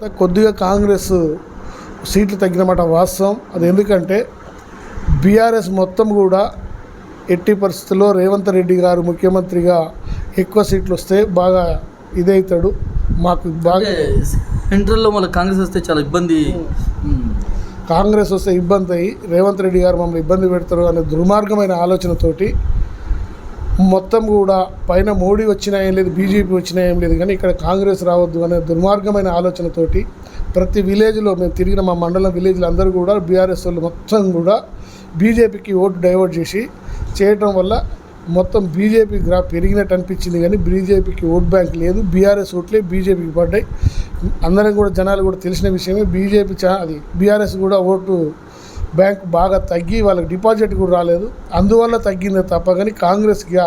కొద్దిగా కాంగ్రెస్ సీట్లు తగ్గినమాట వాస్తవం. అది ఎందుకంటే బీఆర్ఎస్ మొత్తం కూడా ఎట్టి పరిస్థితుల్లో రేవంత్ రెడ్డి గారు ముఖ్యమంత్రిగా ఎక్కువ సీట్లు వస్తే బాగా ఇదవుతాడు మాకు బాగా సెంట్రల్లో మళ్ళీ కాంగ్రెస్ వస్తే చాలా ఇబ్బంది. కాంగ్రెస్ వస్తే ఇబ్బంది అయ్యి రేవంత్ రెడ్డి గారు మమ్మల్ని ఇబ్బంది పెడతారు అనే దుర్మార్గమైన ఆలోచనతోటి మొత్తం కూడా పైన మోడీ వచ్చినా ఏం లేదు బీజేపీ వచ్చినా ఏం లేదు కానీ ఇక్కడ కాంగ్రెస్ రావద్దు అనే దుర్మార్గమైన ఆలోచనతోటి ప్రతి విలేజ్లో మేము తిరిగిన మా మండలం విలేజ్లో అందరూ కూడా బీఆర్ఎస్ వాళ్ళు మొత్తం కూడా బీజేపీకి ఓటు డైవర్ట్ చేసి చేయటం వల్ల మొత్తం బీజేపీ గ్రా పెరిగినట్టు అనిపించింది కానీ బీజేపీకి ఓట్ బ్యాంక్ లేదు బీఆర్ఎస్ ఓట్లే బీజేపీకి పడ్డాయి. అందరం కూడా జనాలు కూడా తెలిసిన విషయమే బీజేపీ చా అది బీఆర్ఎస్ కూడా ఓటు బ్యాంక్ బాగా తగ్గి వాళ్ళకి డిపాజిట్ కూడా రాలేదు. అందువల్ల తగ్గిందే తప్ప కానీ కాంగ్రెస్గా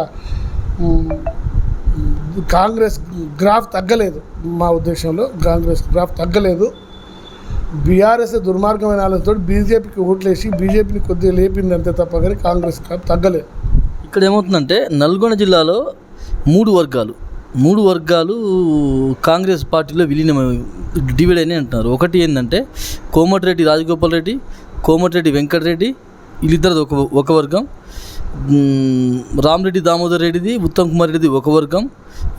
కాంగ్రెస్ గ్రాఫ్ తగ్గలేదు మా ఉద్దేశంలో. కాంగ్రెస్ గ్రాఫ్ తగ్గలేదు. బీఆర్ఎస్ దుర్మార్గమైన ఆలోచనతో బీజేపీకి ఓట్లేసి బీజేపీని కొద్దిగా లేపింది అంతే తప్ప కానీ కాంగ్రెస్ గ్రాఫ్ తగ్గలేదు ఇక్కడ ఏమవుతుందంటే నల్గొండ జిల్లాలో మూడు వర్గాలు మూడు వర్గాలు కాంగ్రెస్ పార్టీలో విలీనం డివైడ్ అని అంటున్నారు. ఒకటి ఏంటంటే కోమటిరెడ్డి రాజగోపాల్ రెడ్డి కోమటిరెడ్డి వెంకటరెడ్డి వీళ్ళిద్దరిది ఒక ఒక వర్గం. రామరెడ్డి దామోదర్ రెడ్డిది ఉత్తమ్ కుమార్ రెడ్డిది ఒక వర్గం.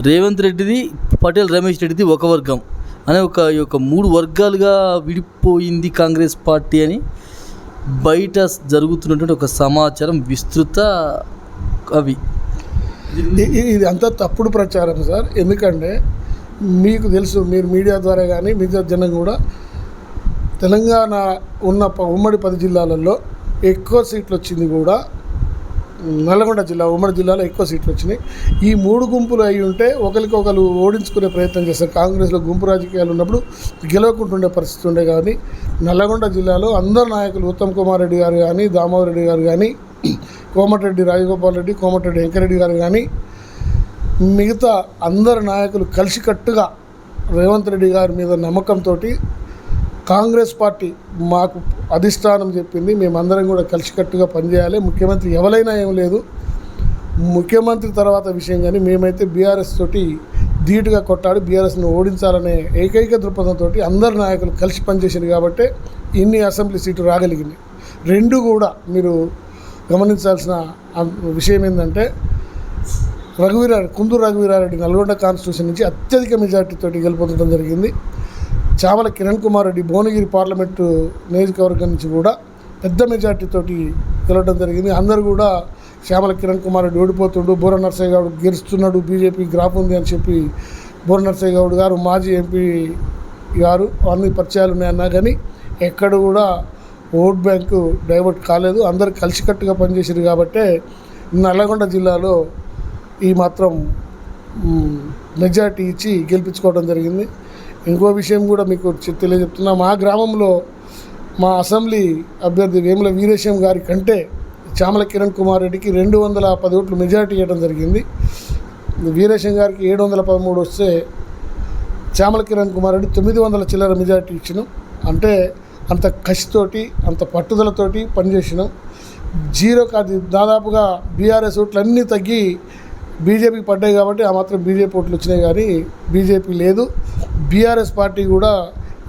రేవంత్ రెడ్డిది పటేల్ రమేష్ రెడ్డిది ఒక వర్గం. అనే ఒక ఈ యొక్క మూడు వర్గాలుగా విడిపోయింది కాంగ్రెస్ పార్టీ అని బయట జరుగుతున్నటువంటి ఒక సమాచారం విస్తృత అవి. ఇది అంతా తప్పుడు ప్రచారం సార్. ఎందుకంటే మీకు తెలుసు మీరు మీడియా ద్వారా కానీ మిగతా జనం కూడా తెలంగాణ ఉన్న ఉమ్మడి పది జిల్లాలలో ఎక్కువ సీట్లు వచ్చింది కూడా నల్గొండ జిల్లా ఉమ్మడి జిల్లాలో ఎక్కువ సీట్లు వచ్చినాయి. ఈ మూడు గుంపులు అయి ఉంటే ఒకరికొకరు ఓడించుకునే ప్రయత్నం చేస్తారు కాంగ్రెస్లో గుంపు రాజకీయాలు ఉన్నప్పుడు గెలవకుంటుండే పరిస్థితి ఉండే కానీ నల్లగొండ జిల్లాలో అందరు నాయకులు ఉత్తమ్ కుమార్ రెడ్డి గారు కానీ దామోదర్ రెడ్డి గారు కానీ కోమటిరెడ్డి రాజగోపాల్ రెడ్డి కోమటిరెడ్డి వెంకరెడ్డి గారు కానీ మిగతా అందరు నాయకులు కలిసికట్టుగా రేవంత్ రెడ్డి గారి మీద నమ్మకంతో కాంగ్రెస్ పార్టీ మాకు అధిష్టానం చెప్పింది మేమందరం కూడా కలిసికట్టుగా పనిచేయాలి. ముఖ్యమంత్రి ఎవరైనా ఏం లేదు. ముఖ్యమంత్రి తర్వాత విషయం కానీ మేమైతే బీఆర్ఎస్ తోటి ధీటుగా కొట్టాడు బీఆర్ఎస్ను ఓడించాలనే ఏకైక దృక్పథంతో అందరు నాయకులు కలిసి పనిచేసింది కాబట్టి ఇన్ని అసెంబ్లీ సీట్లు రాగలిగింది. రెండు కూడా మీరు గమనించాల్సిన విషయం ఏంటంటే రఘువీరారెడ్డి కుందూరు రఘువీరారెడ్డి నల్గొండ కాన్స్టిట్యూషన్ నుంచి అత్యధిక మెజార్టీతో గెలుపొందడం జరిగింది. చావల కిరణ్ కుమార్ రెడ్డి భువనగిరి పార్లమెంటు నియోజకవర్గం నుంచి కూడా పెద్ద మెజార్టీతోటి గెలవడం జరిగింది. అందరూ కూడా శ్యామల కిరణ్ కుమార్ రెడ్డి ఓడిపోతుండు బూర నర్సయ్య గౌడ్ గెలుస్తున్నాడు బీజేపీ గ్రాఫ్ ఉంది అని చెప్పి బూర నర్సయ్య గౌడ్ గారు మాజీ ఎంపీ గారు అన్ని పరిచయాలు ఉన్నాయన్నా కానీ ఎక్కడ కూడా ఓట్ బ్యాంకు డైవర్ట్ కాలేదు. అందరు కలిసికట్టుగా పనిచేసారు కాబట్టే నల్లగొండ జిల్లాలో ఈ మాత్రం మెజార్టీ ఇచ్చి గెలిపించుకోవడం జరిగింది. ఇంకో విషయం కూడా మీకు తెలియజెప్తున్నా. మా గ్రామంలో మా అసెంబ్లీ అభ్యర్థి వేముల వీరేశం గారి కంటే చామల కిరణ్ కుమార్ రెడ్డికి రెండు వందల పది ఓట్లు మెజార్టీ ఇవ్వడం జరిగింది. వీరేశం గారికి ఏడు వందల పదమూడు వస్తే చామల కిరణ్ కుమార్ రెడ్డి తొమ్మిది వందల చిల్లర మెజార్టీ ఇచ్చినాం. అంటే అంత కసితోటి అంత పట్టుదలతోటి పనిచేసినాం. జీరో కాదు దాదాపుగా బీఆర్ఎస్ ఓట్లన్నీ తగ్గి బీజేపీకి పడ్డాయి కాబట్టి ఆ మాత్రం బీజేపీ ఓట్లు వచ్చినాయి కానీ బీజేపీ లేదు. బీఆర్ఎస్ పార్టీ కూడా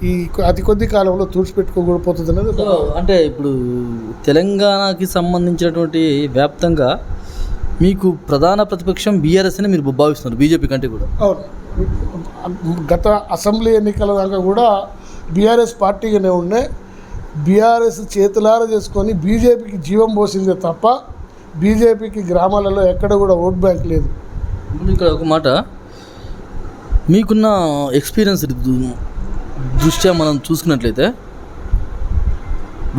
ఈ అతి కొద్ది కాలంలో తుడిచిపెట్టుకోకూడపోతుంది అనేది అంటే ఇప్పుడు తెలంగాణకి సంబంధించినటువంటి వ్యాప్తంగా మీకు ప్రధాన ప్రతిపక్షం బీఆర్ఎస్ అని మీరు భావిస్తున్నారు బీజేపీ కంటే కూడా. అవును. గత అసెంబ్లీ ఎన్నికల దాకా కూడా బీఆర్ఎస్ పార్టీగానే ఉండే. బీఆర్ఎస్ చేతులార చేసుకొని బీజేపీకి జీవం పోసిందే తప్ప బీజేపీకి గ్రామాలలో ఎక్కడ కూడా ఓట్ బ్యాంక్ లేదు. ఇక్కడ ఒక మాట. మీకున్న ఎక్స్పీరియన్స్ దృష్ట్యా మనం చూసుకున్నట్లయితే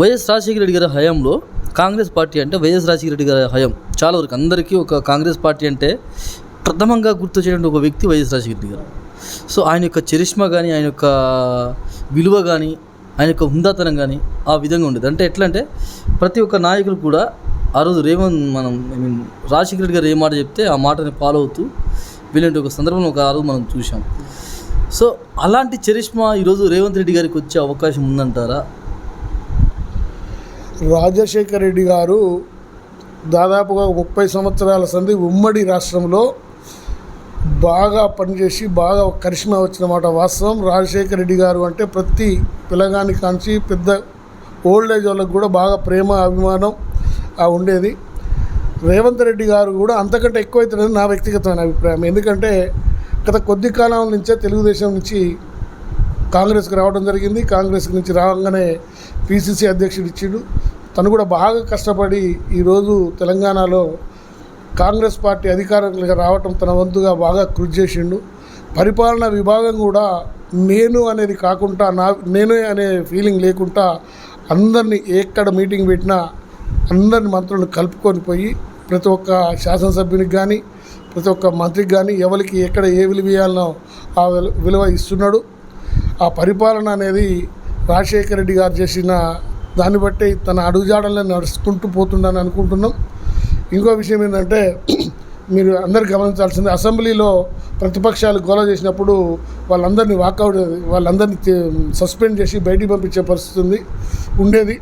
వైఎస్ రాజశేఖర రెడ్డి గారి హయాంలో కాంగ్రెస్ పార్టీ అంటే వైఎస్ రాజశేఖర రెడ్డి గారి హయాం. చాలా వరకు అందరికీ ఒక కాంగ్రెస్ పార్టీ అంటే ప్రథమంగా గుర్తొచ్చేటువంటి ఒక వ్యక్తి వైఎస్ రాజశేఖర రెడ్డి గారు. సో ఆయన యొక్క చరిష్మా కానీ ఆయన యొక్క విలువ కానీ ఆయన యొక్క హుందాతనం కానీ ఆ విధంగా ఉండేది. అంటే ఎట్లా అంటే ప్రతి ఒక్క నాయకులు కూడా ఆ రోజు రేవంత్ మనం ఐ మీన్ రాజశేఖర రెడ్డి గారు ఏ మాట చెప్తే ఆ మాటని ఫాలో అవుతూ వీళ్ళంటి ఒక సందర్భంలో ఒక ఆ రోజు మనం చూసాం సో అలాంటి చరిష్మా ఈరోజు రేవంత్ రెడ్డి గారికి వచ్చే అవకాశం ఉందంటారా? రాజశేఖర రెడ్డి గారు దాదాపుగా ముప్పై సంవత్సరాల సంది ఉమ్మడి రాష్ట్రంలో బాగా పనిచేసి బాగా కరిష్మా వచ్చిన మాట వాస్తవం. రాజశేఖర రెడ్డి గారు అంటే ప్రతి పిల్లగాని కాంచి పెద్ద ఓల్డ్ ఏజ్ వాళ్ళకి కూడా బాగా ప్రేమ అభిమానం ఉండేది. రేవంత్ రెడ్డి గారు కూడా అంతకంటే ఎక్కువైతుందని నా వ్యక్తిగతమైన అభిప్రాయం. ఎందుకంటే గత కొద్ది కాలం నుంచే తెలుగుదేశం నుంచి కాంగ్రెస్కి రావడం జరిగింది. కాంగ్రెస్ నుంచి రాగానే పిసిసి అధ్యక్షుడు ఇచ్చిండు. తను కూడా బాగా కష్టపడి ఈరోజు తెలంగాణలో కాంగ్రెస్ పార్టీ అధికారంగా రావటం తన వంతుగా బాగా కృషి చేసిండు. పరిపాలనా విభాగం కూడా నేను అనేది కాకుండా నా నేనే అనే ఫీలింగ్ లేకుండా అందరినీ ఎక్కడ మీటింగ్ పెట్టినా అందరిని మంత్రులను కలుపుకొని పోయి ప్రతి ఒక్క శాసనసభ్యునికి కానీ ప్రతి ఒక్క మంత్రికి కానీ ఎవరికి ఎక్కడ ఏ విలువ ఇవ్వాలనో ఆ విలువ ఇస్తున్నాడు. ఆ పరిపాలన అనేది రాజశేఖర రెడ్డి గారు చేసిన దాన్ని బట్టి తన అడుగుజాడల్లో నడుచుకుంటూ పోతుండని అనుకుంటున్నాం. ఇంకో విషయం ఏంటంటే మీరు అందరు గమనించాల్సింది అసెంబ్లీలో ప్రతిపక్షాలు గోల చేసినప్పుడు వాళ్ళందరినీ వాకౌట్ వాళ్ళందరినీ సస్పెండ్ చేసి బయటికి పంపించే పరిస్థితి ఉంది ఉండేది.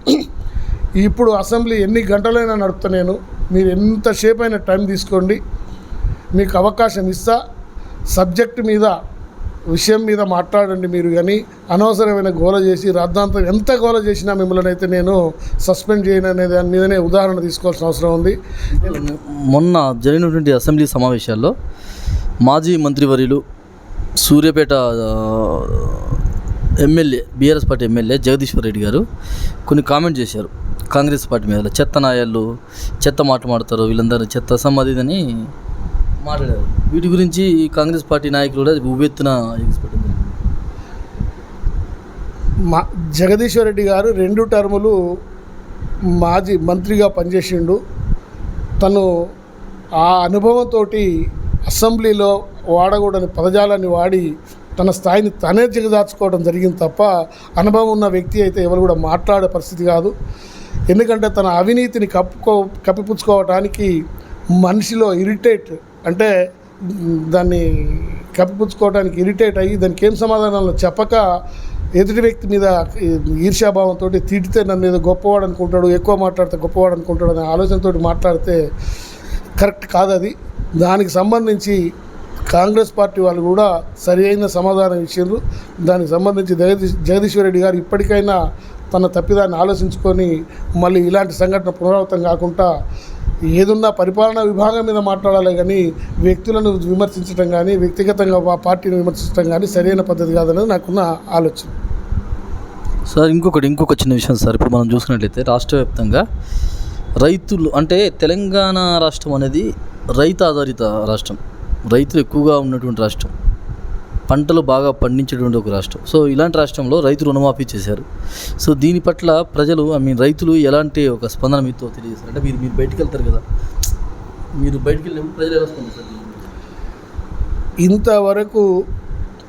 ఇప్పుడు అసెంబ్లీ ఎన్ని గంటలైనా నడుపుతా నేను. మీరు ఎంతసేపు అయినా టైం తీసుకోండి. మీకు అవకాశం ఇస్తా. సబ్జెక్ట్ మీద విషయం మీద మాట్లాడండి మీరు కానీ. అనవసరమైన గోల చేసి రాద్ధాంతం ఎంత గోల చేసినా మిమ్మల్ని అయితే నేను సస్పెండ్ చేయను అనే దాని మీదనే ఉదాహరణ తీసుకోవాల్సిన అవసరం ఉంది. మొన్న జరిగినటువంటి అసెంబ్లీ సమావేశాల్లో మాజీ మంత్రివర్యులు Suryapet MLA BRS party MLA Jagadishwar Reddy గారు కొన్ని కామెంట్ చేశారు. కాంగ్రెస్ పార్టీ మీద చెత్త నాయాళ్ళు చెత్త మాట మాడతారు వీళ్ళందరూ చెత్త సమాధిదని మాట్లాడారు. వీటి గురించి కాంగ్రెస్ పార్టీ నాయకులు కూడా ఉవ్వెత్తున ఎగిసిపెట్టింది మా జగదీశ్వర్ రెడ్డి గారు రెండు టర్ములు మాజీ మంత్రిగా పనిచేసిండు. తను ఆ అనుభవంతో అసెంబ్లీలో వాడకూడని పదజాలాన్ని వాడి తన స్థాయిని తనే దిగదార్చుకోవడం జరిగింది తప్ప అనుభవం ఉన్న వ్యక్తి అయితే ఎవరు కూడా మాట్లాడే పరిస్థితి కాదు. ఎందుకంటే తన అవినీతిని కప్పుకో కప్పిపుచ్చుకోవటానికి మనిషిలో ఇరిటేట్ అంటే దాన్ని కప్పిపుచ్చుకోవడానికి ఇరిటేట్ అయ్యి దానికి ఏం సమాధానాలు చెప్పక ఎదుటి వ్యక్తి మీద ఈర్ష్యాభావంతో తిడితే నన్ను ఏదో గొప్పవాడు అనుకుంటాడు ఎక్కువ మాట్లాడితే గొప్పవాడు అనుకుంటాడు అనే ఆలోచనతో మాట్లాడితే కరెక్ట్ కాదు అది దానికి సంబంధించి కాంగ్రెస్ పార్టీ వాళ్ళు కూడా సరి అయిన సమాధానం ఇచ్చారు దానికి సంబంధించి జగదీష్ జగదీశ్వర్ రెడ్డి గారు ఇప్పటికైనా తన తప్పిదాన్ని ఆలోచించుకొని మళ్ళీ ఇలాంటి సంఘటన పునరావృతం కాకుండా ఏదున్నా పరిపాలనా విభాగం మీద మాట్లాడాలి కానీ వ్యక్తులను విమర్శించడం కానీ వ్యక్తిగతంగా ఆ పార్టీని విమర్శించడం కానీ సరైన పద్ధతి కాదనేది నాకున్న ఆలోచన. సార్ ఇంకొకటి ఇంకొక చిన్న విషయం సార్. ఇప్పుడు మనం చూసుకున్నట్లయితే రాష్ట్ర వ్యాప్తంగా రైతులు అంటే తెలంగాణ రాష్ట్రం అనేది రైతు ఆధారిత రాష్ట్రం. రైతులు ఎక్కువగా ఉన్నటువంటి రాష్ట్రం. పంటలు బాగా పండించేటువంటి ఒక రాష్ట్రం. సో ఇలాంటి రాష్ట్రంలో రైతు రుణమాఫీ చేశారు. సో దీని పట్ల ప్రజలు ఐ మీన్ రైతులు ఎలాంటి ఒక స్పందన మీతో తెలియజేస్తారు అంటే మీరు మీరు బయటికి వెళ్తారు కదా. మీరు బయటికి వెళ్ళినప్పుడు ప్రజలు ఎలా స్పందిస్తారు ఇంతవరకు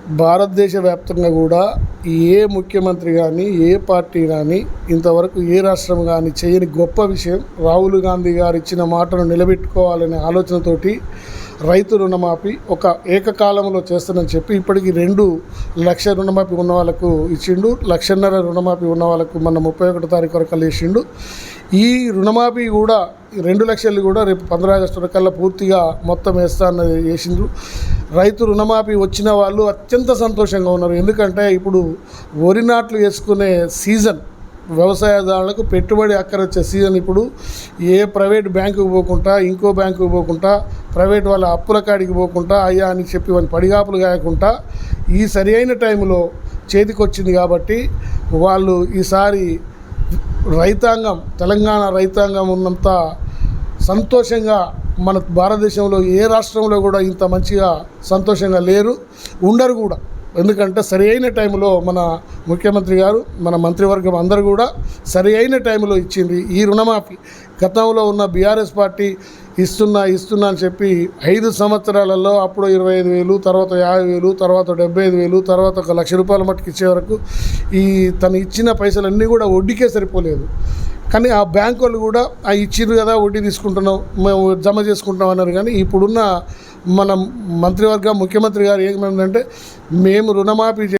భారతదేశ వ్యాప్తంగా కూడా ఏ ముఖ్యమంత్రి కానీ ఏ పార్టీ కానీ ఇంతవరకు ఏ రాష్ట్రం కానీ చేయని గొప్ప విషయం రాహుల్ గాంధీ గారు ఇచ్చిన మాటను నిలబెట్టుకోవాలనే ఆలోచనతోటి రైతు రుణమాఫీ ఒక ఏకకాలంలో చేస్తానని చెప్పి ఇప్పటికి రెండు లక్ష రుణమాఫీ ఉన్న వాళ్ళకు ఇచ్చిండు. లక్షన్నర రుణమాఫీ ఉన్న వాళ్ళకు మన ముప్పై ఒకటో తారీఖు వరకు వేసిండు ఈ రుణమాఫీ కూడా రెండు లక్షలు కూడా రేపు పంద్రా ఆగస్టు కల్లా పూర్తిగా మొత్తం వేస్తా అన్నది చేసిండ్రు రైతు రుణమాఫీ వచ్చిన వాళ్ళు అత్యంత సంతోషంగా ఉన్నారు. ఎందుకంటే ఇప్పుడు వరి నాట్లు వేసుకునే సీజన్ వ్యవసాయదారులకు పెట్టుబడి అక్కరొచ్చే సీజన్ ఇప్పుడు ఏ ప్రైవేట్ బ్యాంకుకు పోకుండా ఇంకో బ్యాంకుకు పోకుండా ప్రైవేట్ వాళ్ళ అప్పుల కాడికి పోకుండా అయ్యా అని చెప్పి వాళ్ళు పడిగాపులు కాకుండా ఈ సరి అయిన టైంలో చేతికొచ్చింది కాబట్టి వాళ్ళు ఈసారి రైతాంగం తెలంగాణ రైతాంగం ఉన్నంత సంతోషంగా మన భారతదేశంలో ఏ రాష్ట్రంలో కూడా ఇంత మంచిగా సంతోషంగా లేరు ఉండరు కూడా. ఎందుకంటే సరి అయిన టైంలో మన ముఖ్యమంత్రి గారు మన మంత్రివర్గం అందరూ కూడా సరి అయిన టైంలో ఇచ్చింది ఈ రుణమాఫీ. గతంలో ఉన్న బీఆర్ఎస్ పార్టీ ఇస్తున్నా ఇస్తున్నా అని చెప్పి ఐదు సంవత్సరాలలో అప్పుడు ఇరవై ఐదు వేలు తర్వాత యాభై వేలు తర్వాత డెబ్బై ఐదు వేలు తర్వాత ఒక లక్ష రూపాయల మట్టుకు ఇచ్చే వరకు ఈ తను ఇచ్చిన పైసలన్నీ కూడా వడ్డీకే సరిపోలేదు. కానీ ఆ బ్యాంకు వాళ్ళు కూడా ఆ ఇచ్చిరు కదా వడ్డీ తీసుకుంటున్నాం మేము జమ చేసుకుంటాం అన్నారు. కానీ ఇప్పుడున్న మన మంత్రివర్గం ముఖ్యమంత్రి గారు ఏమంటే మేము రుణమాఫీ చే-